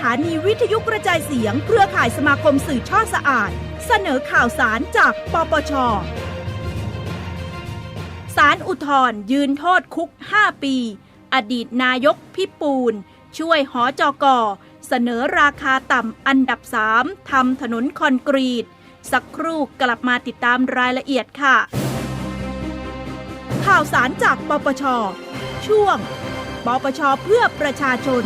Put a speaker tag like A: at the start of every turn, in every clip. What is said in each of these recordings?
A: ถานีวิทยุกระจายเสียง เครือข่ายสมาคมสื่อช่อสะอาด เสนอข่าวสารจากปปช สารอุทธร์ยืนโทษคุก 5 ปี อดีตนายกพิปูนช่วยหอจอกอเสนอราคาต่ำอันดับ 3ทำถนนคอนกรีต สักครู่กลับมาติดตามรายละเอียดค่ะ ข่าวสารจากปปช ช่วง ปปชเพื่อประชาชน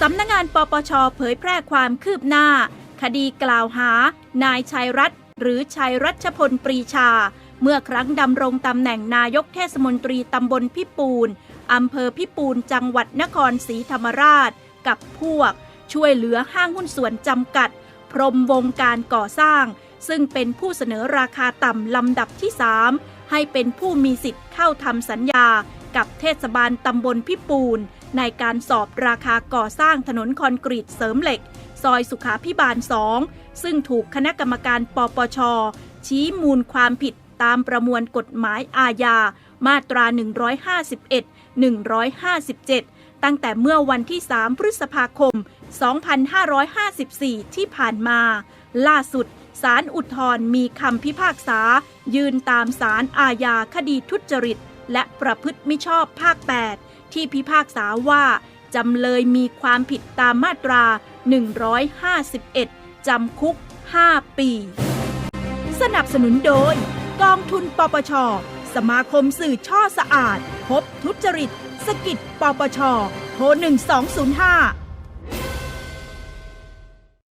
A: สำนักงานปปชเผยแพร่ความคืบหน้า คดีกล่าวหา นายชัยรัตน์หรือชัยรัชพลปรีชา เมื่อครั้งดำรงตำแหน่งนายกเทศมนตรีตำบลพิปูนอำเภอพิปูนจังหวัดนครศรีธรรมราช กับพวก ช่วยเหลือห้างหุ้นส่วนจำกัด พรมวงการก่อสร้าง ซึ่งเป็นผู้เสนอราคาต่ำลำดับที่ 3 ให้เป็นผู้มีสิทธิ์เข้าทำสัญญา กับเทศบาลตำบลพิปูน ในการสอบราคาก่อสร้างถนนคอนกรีตเสริมเหล็ก ซอยสุขาพิบาล 2 ซึ่งถูกคณะกรรมการปปช ชี้มูลความผิดตามประมวลกฎหมายอาญา มาตรา 151 157 ตั้งแต่เมื่อวันที่ 3 พฤษภาคม 2554 ที่ผ่านมา ล่าสุดศาลอุทธรณ์มีคำพิพากษา ยืนตามศาลอาญาคดีทุจริต และประพฤติมิชอบภาค 8 ที่พิพากษาว่า จำเลยมีความผิดตามมาตรา 151 จำคุก 5 ปี สนับสนุนโดย กองทุนปปช สมาคมสื่อช่อสะอาด พบทุจริต สกิดปปชโทร1205